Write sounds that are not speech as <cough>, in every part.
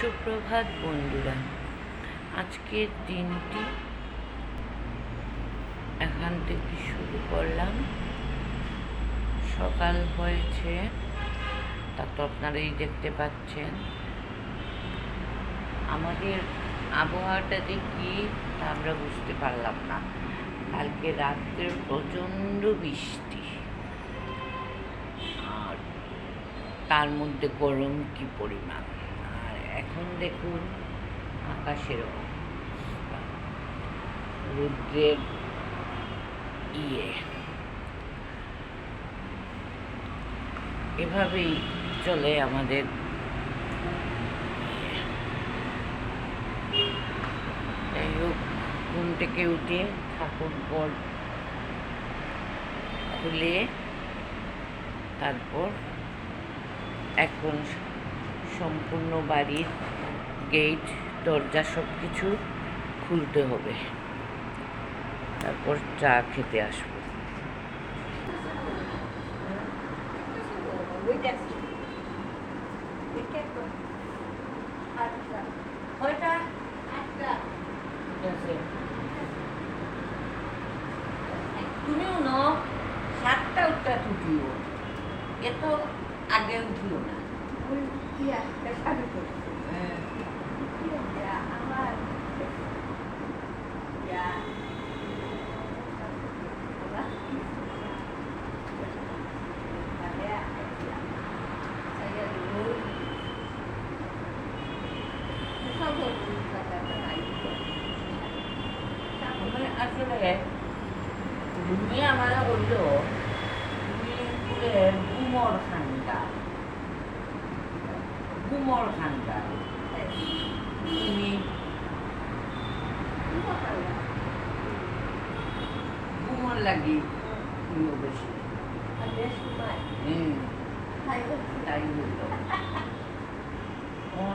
সুপ্রভাত বন্ধুরা। আজকের দিনটি এখান থেকে শুরু করলাম। সকাল হয়েছে, তা তো আপনারাই দেখতে পাচ্ছেন। আমাদের আবহাওয়াটা দেখি তা আমরা বুঝতে পারলাম না। কালকে রাত্রে প্রচণ্ড বৃষ্টি। আর তার মধ্যে গরম কি পরিমাণ? এখন দেখুন, আকাশের অবস্থা। রৌদ্রের ইয়ে এভাবেই চলে আমাদের ইয়ে। যাই হোক, ঘুম থেকে উঠে ঠাকুর পর খুলে তারপর এখন সম্পূর্ণ বাড়ির গেট দরজা সব কিছু খুলতে হবে। তারপর চা খেতে আসব। তুমিও ন সাতটা উঠটা এত আগে উঠিও না হ্যাঁ মানে আসলে তুমি আমার হইল তুমি গুমর খান্ডা গুমর খান্ডা তুমি গুমর লাগি তুমিও বেশি। হুম তাই তখন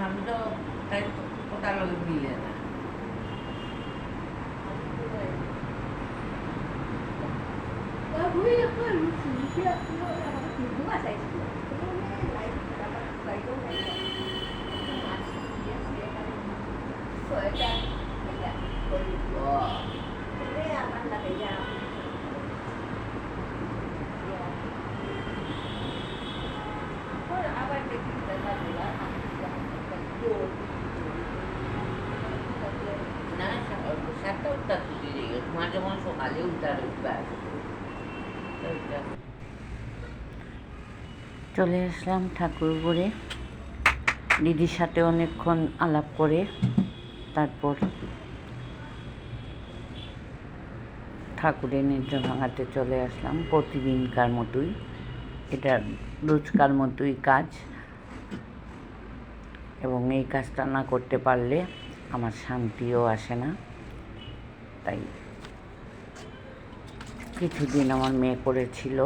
<laughs> আমি তো তাই তো কোথাও লোক মিলে না। না সাতটা উঠটা তুলি রে তোমার চলে আসলাম ঠাকুর ঘরে দিদির সাথে অনেকক্ষণ আলাপ করে, তারপর ঠাকুরের নির্জন ভাঙাতে চলে আসলাম। প্রতিদিনকার মতোই, এটা রোজকার মতোই কাজ। এবং এই কাজটা না করতে পারলে আমার শান্তিও আসে না। তাই কিছুদিন আমার মেয়ে করেছিল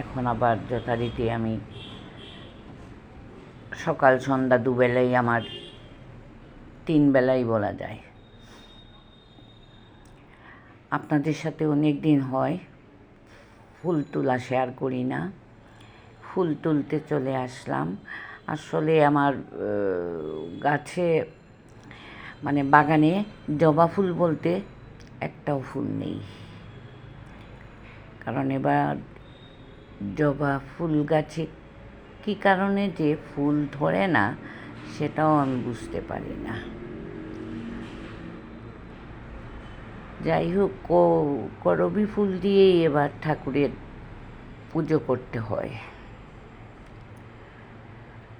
এখন আবার যথারীতি আমি সকাল, সন্ধ্যা দুবেলাই আমার তিন বেলাই বলা যায়। আপনাদের সাথে অনেক দিন হয়, ফুল তোলা শেয়ার করি না, ফুল তুলতে চলে আসলাম। আসলে আমার গাছে মানে বাগানে জবা ফুল বলতে একটাও ফুল নেই। কারণ এবার জবা ফুল গাছে। কী কারণে যে ফুল ধরে না, সেটাও আমি বুঝতে পারি না। যাই হোক করবি ফুল দিয়েই এবার ঠাকুরের পুজো করতে হয়।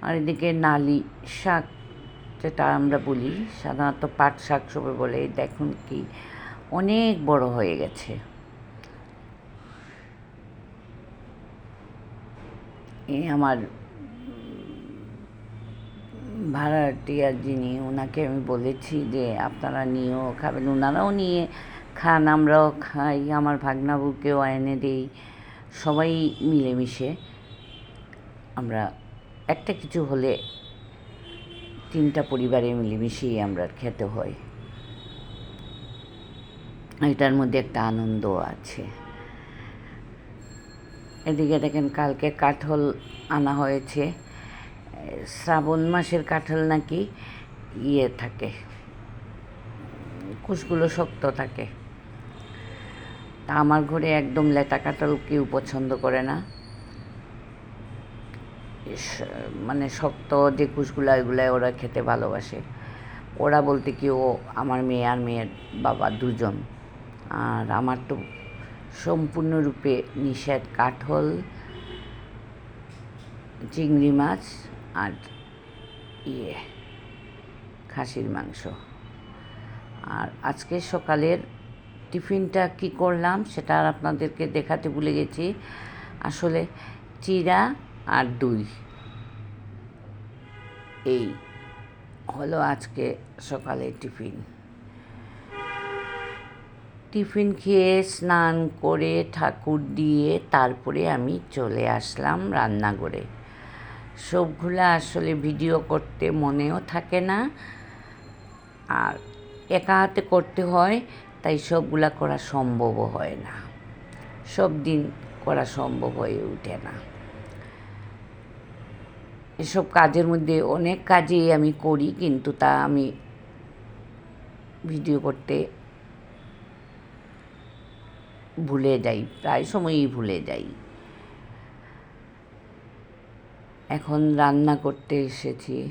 আর এদিকে নালি, শাক যেটা আমরা বলি, সাধারণত পাট শাক সবাই বলে, দেখুন কি অনেক বড় হয়ে গেছে। আমার ভাড়াটিয়া যিনি ওনাকে আমি বলেছি যে আপনারা নিয়েও খাবেন। ওনারাও নিয়ে খান, আমরাও খাই, আমার ভাগনাবুকেও এনে দিই। সবাই মিলেমিশে আমরা একটা কিছু হলে তিনটা পরিবারে মিলেমিশেই আমরা খেতে হয়। এটার মধ্যে একটা আনন্দ আছে। এদিকে দেখেন কালকে কাঠল আনা হয়েছে। শ্রাবণ মাসের কাঁঠাল নাকি ইয়ে থাকে, কুশগুলো শক্ত থাকে। তা আমার ঘরে একদম লেটা কাঁঠাল কেউ পছন্দ করে না। মানে শক্ত যে কুশগুলো এগুলো ওরা খেতে ভালোবাসে। ওরা বলতে কি, ও আমার মেয়ে আর মেয়ের বাবা দুজন। আর আমার তো সম্পূর্ণরূপে নিষেধ কাঠল, চিংড়ি মাছ আর ইয়ে খাসির মাংস। আর আজকে সকালের টিফিনটা কি করলাম সেটা আর আপনাদেরকে দেখাতে ভুলে গেছি। আসলে চিরা আর দই। এই হলো আজকে সকালের টিফিন। টিফিন খেয়ে স্নান করে ঠাকুর দিয়ে তারপরে আমি চলে আসলাম রান্নাঘরে। সবগুলো আসলে ভিডিও করতে মনেও থাকে না। আর একা হাতে করতে হয়, তাই সবগুলা করা সম্ভবও হয় না। সব দিন করা সম্ভব হয়ে ওঠে না। এসব কাজের মধ্যে অনেক কাজই আমি করি, কিন্তু তা আমি ভিডিও করতে ভুলে যাই, প্রায় সময়ই ভুলে যাই। এখন রান্না করতে এসেছি।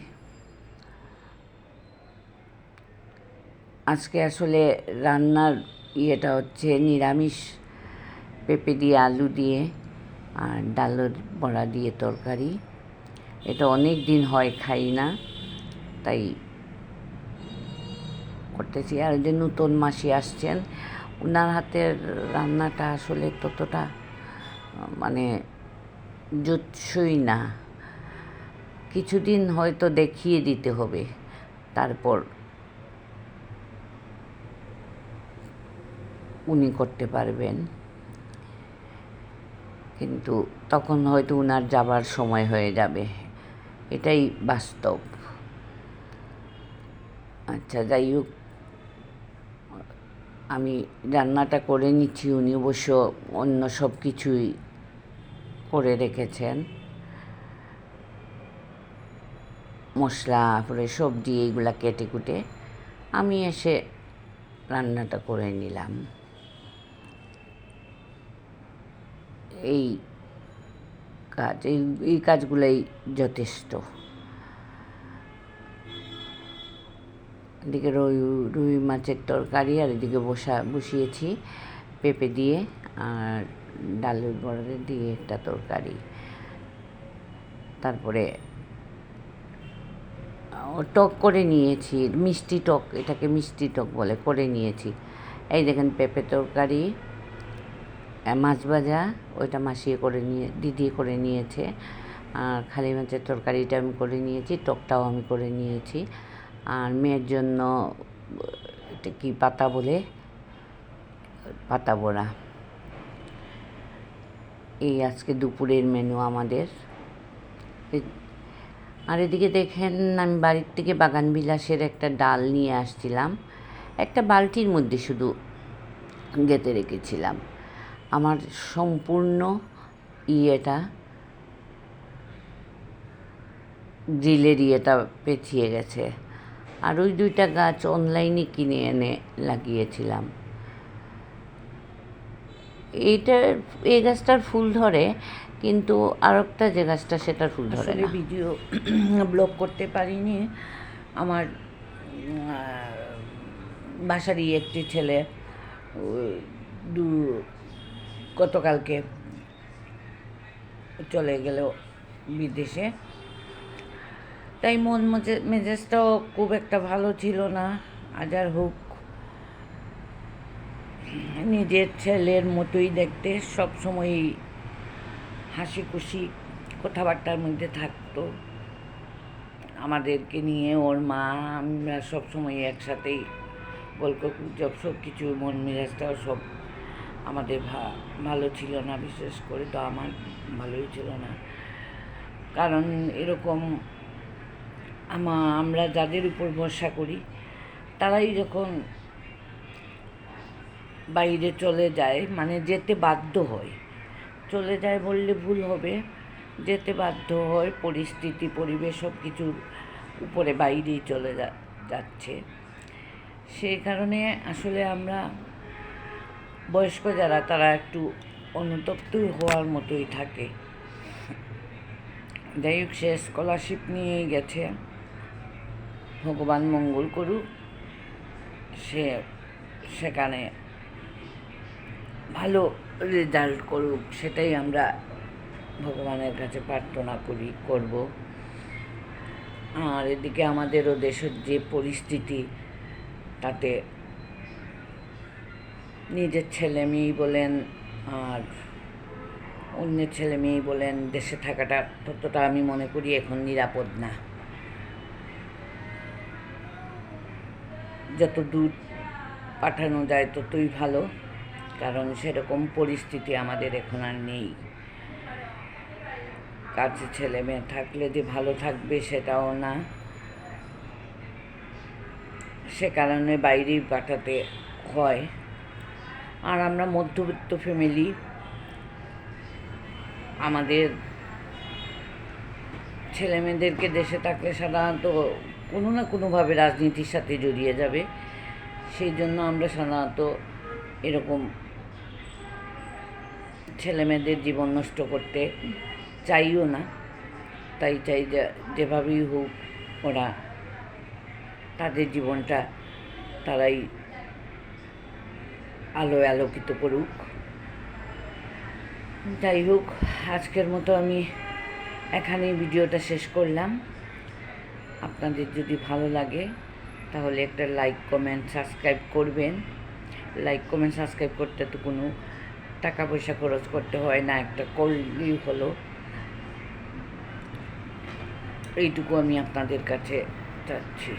আজকে আসলে রান্নার ইয়েটা হচ্ছে নিরামিষ, পেঁপে দিয়ে আলু দিয়ে আর ডালের বড়া দিয়ে তরকারি। এটা অনেক দিন হয় খাই না, তাই করতেছি। আর যে নতুন মাসি আসছেন ওনার হাতের রান্নাটা আসলে ততটা মানে জুৎসই না। কিছুদিন হয়তো দেখিয়ে দিতে হবে, তারপর উনি করতে পারবেন। কিন্তু তখন হয়তো উনার যাবার সময় হয়ে যাবে। এটাই বাস্তব। আচ্ছা যাই হোক। আমি রান্নাটা করে নিচ্ছি। উনি অবশ্য অন্য সব কিছুই করে রেখেছেন। মশলা, তারপরে সবজি এইগুলা কেটে কুটে আমি এসে রান্নাটা করে নিলাম। এই কাজ, এই এই কাজগুলোই যথেষ্ট। এদিকে রুই রুই মাছের তরকারি আর এদিকে বসা, বসিয়েছি পেঁপে দিয়ে আর ডালের বড়া দিয়ে একটা তরকারি। তারপরে টক করে নিয়েছি, মিষ্টি টক, এটাকে মিষ্টি টক বলে, করে নিয়েছি। এই দেখেন পেঁপে তরকারি মাছ ভাজা, ওইটা মাসিয়ে করে নিয়ে, দিদি করে নিয়েছে। আর খালি মাছের তরকারিটা আমি করে নিয়েছি, টকটাও আমি করে নিয়েছি। আর মেয়ের জন্য কি পাতা বলে? পাতা বড়া। এই আজকে দুপুরের মেনু আমাদের। আর এদিকে দেখেন, আমি বাড়ির থেকে বাগান বিলাসের একটা ডাল নিয়ে আসছিলাম। একটা বালতির মধ্যে শুধু গেঁথে রেখেছিলাম। আমার সম্পূর্ণ ইয়েটা, গ্রিলের ইয়েটা পেঁচিয়ে গেছে। আর ওই দুইটা গাছ অনলাইনে কিনে এনে লাগিয়েছিলাম। এইটার এই গাছটার ফুল ধরে কিন্তু আর একটা যে গাছটা সেটার ফুল ধরে ভিডিও ব্লগ <clears throat> করতে পারিনি। আমার বাসারই একটি ছেলে দু গতকালকে চলে গেল বিদেশে। তাই মন মেজে- মেজাজটাও খুব একটা ভালো ছিল না। আজার হোক, নিজের ছেলের মতোই দেখতে সব সময়ই হাসি খুশি কথাবার্তার মধ্যে থাকতো। আমাদেরকে নিয়ে ওর মা, আমরা সবসময় একসাথেই গল্প গুজব সব কিছু, মন মেজাজটাও সব আমাদের ভালো ছিল না। বিশেষ করে তো আমার ভালোই ছিল না। কারণ এরকম আমা, আমরা যাদের উপর ভরসা করি, তারাই যখন বাইরে চলে যায় মানে যেতে বাধ্য হয়, চলে যায় বললে ভুল হবে, যেতে বাধ্য হয় পরিস্থিতি, পরিবেশ সব কিছুর উপরে বাইরেই চলে যাচ্ছে। সেই কারণে আসলে আমরা বয়স্ক যারা, তারা একটু অনুতপ্ত হওয়ার মতোই থাকে। যাই হোক, সে স্কলারশিপ নিয়েই গেছে। ভগবান মঙ্গল করুক, সে সেখানে ভালো রেজাল্ট করুক, সেটাই আমরা ভগবানের কাছে প্রার্থনা করি, করব। আর এদিকে আমাদেরও দেশের যে পরিস্থিতি, তাতে নিজের ছেলে মেয়েই বলেন আর অন্যের ছেলে মেয়েই বলেন, দেশে থাকাটা ততটা আমি মনে করি এখন নিরাপদ না। যত দূর পাঠানো যায় ততই ভালো, কারণ সেরকম পরিস্থিতি আমাদের এখন আর নেই। কাছে ছেলে মেয়ে থাকলে যে ভালো থাকবে সেটাও না। সে কারণে বাইরেই পাঠাতে হয়। আর আমরা মধ্যবিত্ত ফ্যামিলি আমাদের ছেলেমেয়েদেরকে দেশে থাকলে সাধারণত কোনো না কোনোভাবে রাজনীতির সাথে জড়িয়ে যাবে। সেই জন্য আমরা সাধারণত এরকম ছেলে মেয়েদের জীবন নষ্ট করতে চাইও না। তাই চাই যেভাবেই হোক ওরা তাদের জীবনটা তারাই আলোয় আলোকিত করুক। যাই হোক, আজকের মতো আমি এখানেই ভিডিওটা শেষ করলাম। আপনাদের যদি ভালো লাগে, তাহলে একটা লাইক কমেন্ট সাবস্ক্রাইব করবেন। লাইক কমেন্ট সাবস্ক্রাইব করতে তো কোনো টাকা পয়সা খরচ করতে হয় না, একটা করলেই হলো। এইটুকু আমি আপনাদের কাছে চাচ্ছি।